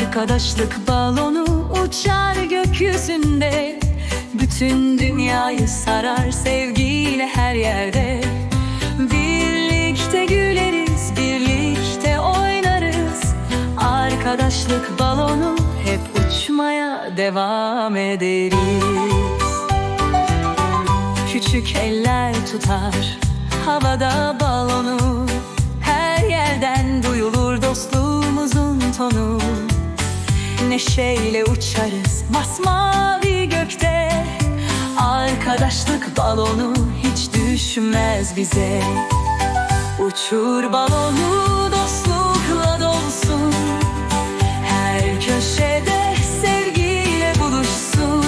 Arkadaşlık balonu uçar gökyüzünde. Bütün dünyayı sarar sevgiyle her yerde. Birlikte güleriz, birlikte oynarız. Arkadaşlık balonu hep uçmaya devam ederiz. Küçük eller tutar havada balonu. Her yerden duyulur dostluğumuzun tonu Neşeyle uçarız masmavi gökte. Arkadaşlık balonu hiç düşmez bize. Uçur balonu dostlukla dolsun. Her köşede sevgiyle buluşsun.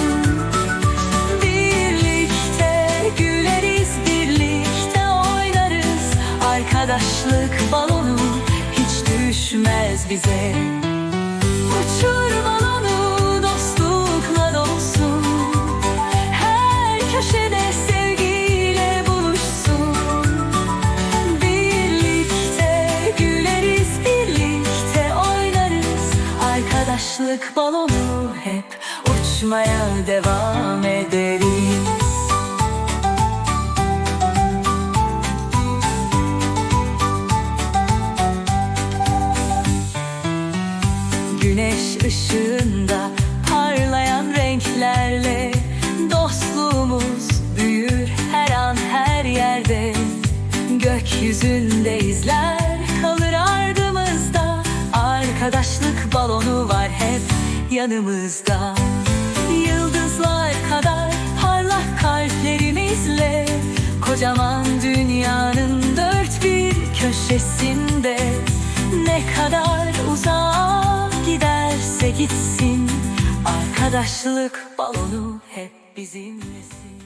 Birlikte güleriz, birlikte oynarız. Arkadaşlık balonu hiç düşmez bize Uçur balonu dostlukla dolsun. Her köşede sevgiyle buluşsun. Birlikte güleriz, birlikte oynarız. Arkadaşlık balonu hep uçmaya devam ederiz Güneş ışığında parlayan renklerle Dostluğumuz büyür her an her yerde. Gökyüzünde izler kalır ardımızda. Arkadaşlık balonu var hep yanımızda. Yıldızlar kadar parlak kalplerimizle Kocaman dünyanın dört bir köşesinde gitsin. Arkadaşlık balonu hep bizimlesin